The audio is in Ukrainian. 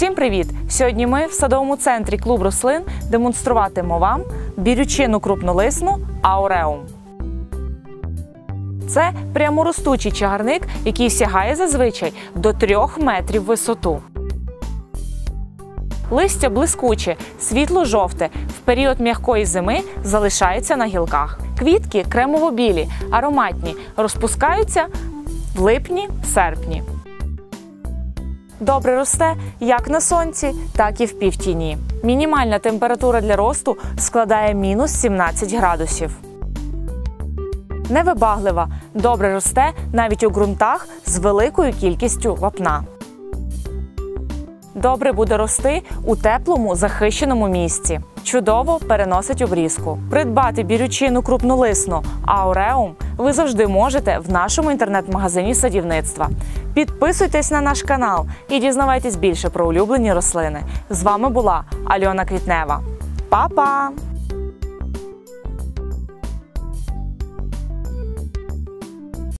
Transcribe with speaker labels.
Speaker 1: Усім привіт! Сьогодні ми в садовому центрі клуб рослин демонструватимемо вам бірючину крупнолисну Ауреум. Це пряморостучий чагарник, який сягає зазвичай до 3 метрів висоту. Листя блискуче, світло-жовте, в період м'якої зими залишається на гілках. Квітки кремово-білі, ароматні, розпускаються в липні-серпні. Добре росте як на сонці, так і в півтіні. Мінімальна температура для росту складає мінус 17 градусів. Невибаглива, добре росте навіть у ґрунтах з великою кількістю вапна. Добре буде рости у теплому захищеному місці. Чудово переносить обрізку. Придбати бірючину крупнолисну Ауреум ви завжди можете в нашому інтернет-магазині садівництва. Підписуйтесь на наш канал і дізнавайтесь більше про улюблені рослини. З вами була Альона Квітнева. Па-па!